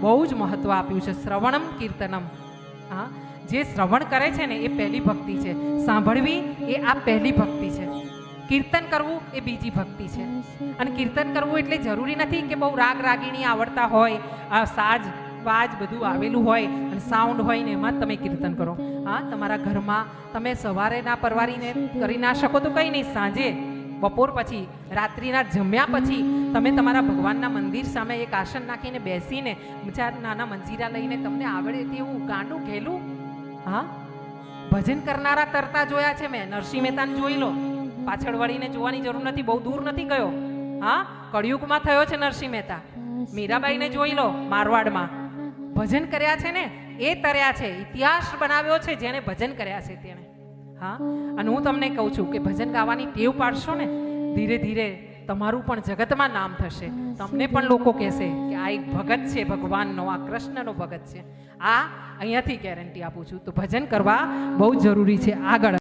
બહુ જ મહત્વ આપ્યું છે. શ્રવણમ કીર્તનમ. હા? જે શ્રવણ કરે છે ને, એ પહેલી ભક્તિ છે. સાંભળવી એ આ પહેલી ભક્તિ છે. કીર્તન કરવું એ બીજી ભક્તિ છે. અને કીર્તન કરવું એટલે જરૂરી નથી કે બહુ રાગ રાગીણી આવડતા હોય, આ સાજ, વાજ બધું આવેલું હોય અને સાઉન્ડ હોય ને એમાં તમે કીર્તન કરો. હા? તમારા ઘરમાં તમે સવારે ના પરવારીને કરી ના શકો તો કંઈ નહીં. સાંજે બપોર પછી, રાત્રિના જમ્યા પછી તમે તમારા ભગવાનના મંદિર સામે એક આસન નાખીને બેસીને બીજા નાના મંજીરા લઈને તમને આવડે તેવું ગાંડું ઘેલું, હા? ભજન કરનારા તરતા જોયા છે મેં. નરસિંહ મહેતાને જોઈ લો. પાછળ વળીને જોવાની જરૂર નથી, બહુ દૂર નથી ગયો. હા? કળિયુગમાં થયો છે નરસિંહ મહેતા. મીરાબાઈને જોઈ લો, મારવાડમાં. ભજન કર્યા છે ને? એ તર્યા છે. ઇતિહાસ બનાવ્યો છે જેણે ભજન કર્યા છે તેણે. હા? અને હું તમને કહું છું કે ભજન ગાવાની ટેવ પાડશો ને, ધીરે ધીરે તમારું પણ જગતમાં નામ થશે. તમને પણ લોકો કહેશે કે આ એક ભગત છે, ભગવાનનો, આ કૃષ્ણનો ભગત છે. આ અહીંયાથી ગેરંટી આપું છું. તો ભજન કરવા બહુ જરૂરી છે. આગળ